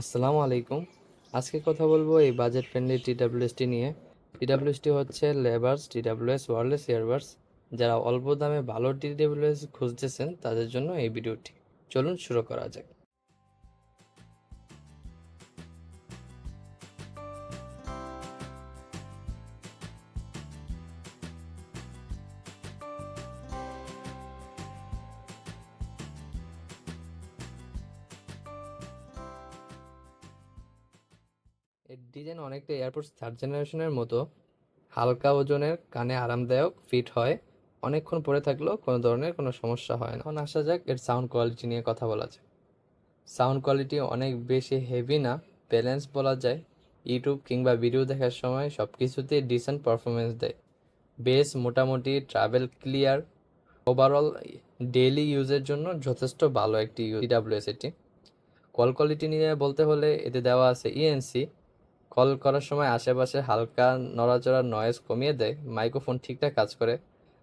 আসসালামু আলাইকুম। আজকে কথা বলব এই বাজেট ফ্রেন্ডলি টিডাব্লিউএসটি নিয়ে। টিডাব্লিউএসটি হচ্ছে লেবার্স টিডাব্লিউএস ওয়ারলেস ইয়ারবার্স যারা অল্প দামে ভালো টিডাব্লিউএস খুঁজতেছেন তাদের জন্য এই ভিডিওটি। চলুন শুরু করা যাক। এর ডিজাইন অনেকটা এয়ারপোর্টস থার্ড জেনারেশনের মতো। হালকা ওজনের, কানে আরামদায়ক ফিট হয়। অনেকক্ষণ পরে থাকলেও কোনো ধরনের কোনো সমস্যা হয় না। এখন আসা যাক এর সাউন্ড কোয়ালিটি নিয়ে কথা বলা যায় সাউন্ড কোয়ালিটি অনেক বেশি হেভি না ব্যালেন্স বলা যায়। ইউটিউব কিংবা ভিডিও দেখার সময় সব কিছুতেই ডিসেন্ট পারফরমেন্স দেয়। বেস মোটামুটি ট্রাভেল ক্লিয়ার ওভারঅল ডেইলি ইউজের জন্য যথেষ্ট ভালো একটি ডাব্লিউএস এটি। কল কোয়ালিটি নিয়ে বলতে হলে এতে দেওয়া আছে E ইএনসি কল করার সময় আশেপাশে হালকা নড়াচড়া নয়েজ কমিয়ে দেয় মাইক্রোফোন ঠিকঠাক কাজ করে।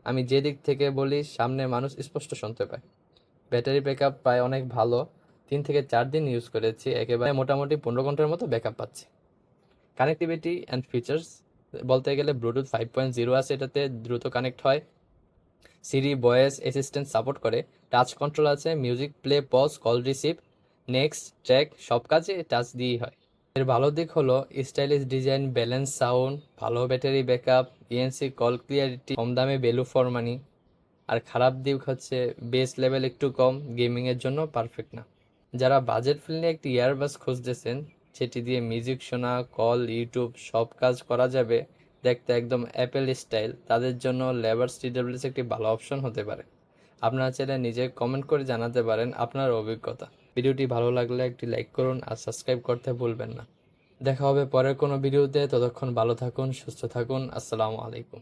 আমি যে দিক থেকে বলি, সামনে মানুষ স্পষ্ট শুনতে পায়। ব্যাটারি ব্যাকআপ প্রায় অনেক ভালো। তিন থেকে চার দিন ইউজ করেছি, একেবারে মোটামুটি পনেরো ঘণ্টার মতো ব্যাকআপ পাচ্ছি। কানেক্টিভিটি অ্যান্ড ফিচার্স বলতে গেলে ব্লুটুথ ফাইভ পয়েন্ট জিরো আছে এটাতে দ্রুত কানেক্ট হয়। সিরি ভয়েস অ্যাসিস্ট্যান্ট সাপোর্ট করে। টাচ কন্ট্রোল আছে music play pause call receive next track সব কাজে টাচ দিয়েই হয়। এর ভালো দিক হলো, স্টাইলিশ ডিজাইন, ব্যালেন্স সাউন্ড, ভালো battery backup ENC call clarity কম দামে ভ্যালু ফর মানি আর খারাপ দিক হচ্ছে বেস লেভেল একটু কম গেমিংয়ের জন্য পারফেক্ট না। যারা বাজেট ফ্রেন্ডলি একটি ইয়ারবাস খুঁজতেছেন, সেটি দিয়ে মিউজিক শোনা কল ইউটিউব সব কাজ করা যাবে দেখতে একদম অ্যাপেল স্টাইল তাদের জন্য লেবার স্টিডাব্লিউএস একটি ভালো অপশন হতে পারে। আপনারা চাইলে নিজে কমেন্ট করে জানাতে পারেন আপনার অভিজ্ঞতা। ভিডিওটি ভালো লাগলে একটি লাইক করুন আর সাবস্ক্রাইব করতে ভুলবেন না। দেখা হবে পরের কোনো ভিডিওতে। ততক্ষণ ভালো থাকুন, সুস্থ থাকুন। আসসালামু আলাইকুম।